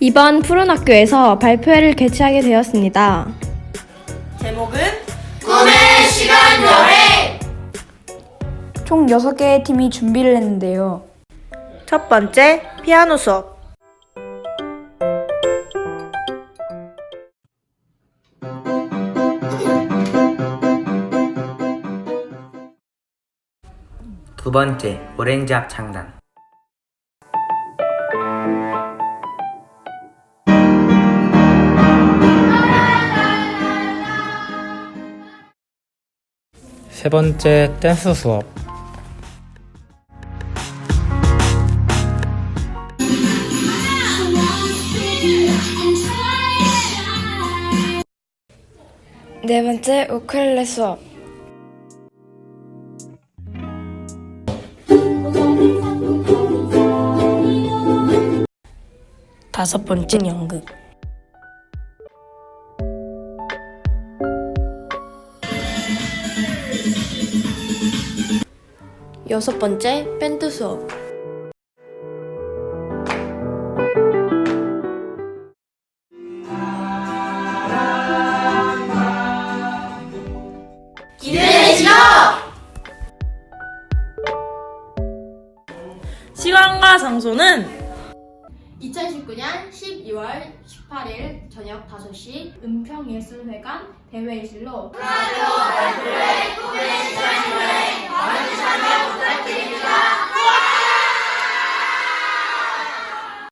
이번 푸른 학교에서 발표회를 개최하게 되었습니다. 제목은 총 6개의 팀이 준비를 했는데요. 첫 번째 피아노 수업. 두 번째, 오렌지 합창단. 세 번째 댄스 수업 네 번째 우쿨렐레 수업. 다섯 번째 연극. 여섯 번째 밴드 수업. 시간과 장소는 2019년 12월 18일 저녁 5시 은평예술회관 대회의실로